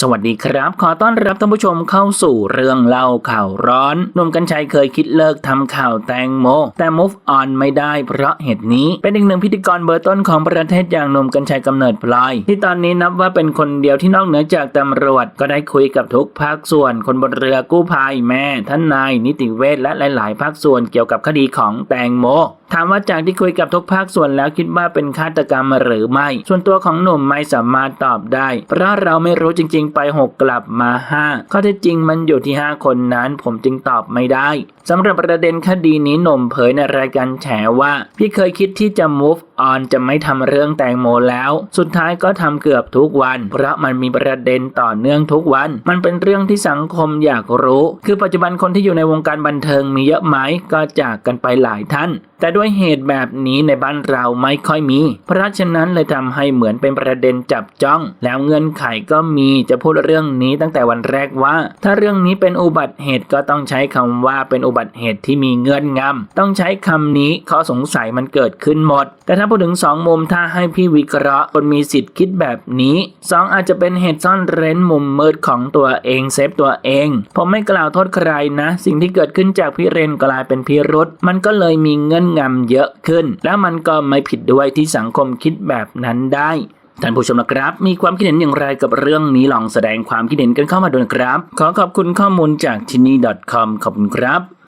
สวัสดีครับ ขอต้อนรับท่านผู้ชมเข้าสู่เรื่องเล่าข่าวร้อนหนุ่มกัญชัยเคยคิดเลิกทำข่าวแตงโม แต่ move on ไม่ได้เพราะเหตุนี้เป็นอีกหนึ่งพิธีกรเบอร์ต้นของประเทศอย่างหนุ่มกัญชัยกำเนิดพลอย ที่ตอนนี้นับว่าเป็นคนเดียวที่นอกเหนือจากตำรวจ ก็ได้คุยกับทุกภาคส่วน คนบนเรือกู้ภัยแม่ท่านนายนิติเวชและหลาย ๆ ภาคส่วนเกี่ยวกับคดีของแตงโม ถามว่าจากที่คุยกับทุกภาคส่วนแล้วคิดว่าเป็นฆาตกรรมหรือไม่ ส่วนตัวของหนุ่มไม่สามารถตอบได้ เพราะเราไม่รู้จริง ๆ ไปหกกลับมาห้าข้อเท็จจริงมันอยู่ที่ 5 คนนั้นผมจึงตอบไม่ได้สำหรับประเด็นคดีนี้หนุ่มเผยในรายการแฉว่า พี่เคยคิดที่จะ move on จะไม่ทำเรื่องแตงโมแล้ว สุดท้ายก็ทำเกือบทุกวัน เพราะมันมีประเด็นต่อเนื่องทุกวัน มันเป็นเรื่องที่สังคมอยากรู้ คือปัจจุบันคนที่อยู่ในวงการบันเทิงมีเยอะไหมก็จากกันไปหลายท่าน แต่ด้วยเหตุแบบนี้ในบ้านเราไม่ค่อยมี เพราะฉะนั้นเลยทำให้เหมือนเป็นประเด็นจับจ้อง แล้วเงื่อนไขก็มีจะพูดเรื่องนี้ตั้งแต่วันแรกว่า ถ้าเรื่องนี้เป็นอุบัติเหตุก็ต้องใช้คำว่าเป็นอุบัติเหตุที่มีเงื่อนงำต้องใช้คำนี้ข้อสงสัยมันเกิดขึ้นหมด แต่ถ้าพูดถึงสองมุมถ้าให้พี่วิเคราะห์คนมีสิทธิ์คิดแบบนี้สองอาจจะเป็นเหตุซ่อนเร้นมุมมืดของตัวเองเซฟตัวเอง ผมไม่กล่าวโทษใครนะ สิ่งที่เกิดขึ้นจากพี่เรนกลายเป็นพิรุษมันก็เลยมีเงื่อนงำเยอะขึ้น แล้วมันก็ไม่ผิดด้วยที่สังคมคิดแบบนั้นได้ท่านผู้ชมนะครับ มีความคิดเห็นอย่างไรกับเรื่องนี้ลองแสดงความคิดเห็นกันเข้ามาดูนะครับ ขอขอบคุณข้อมูลจากที่นี่ .com ขอบคุณครับ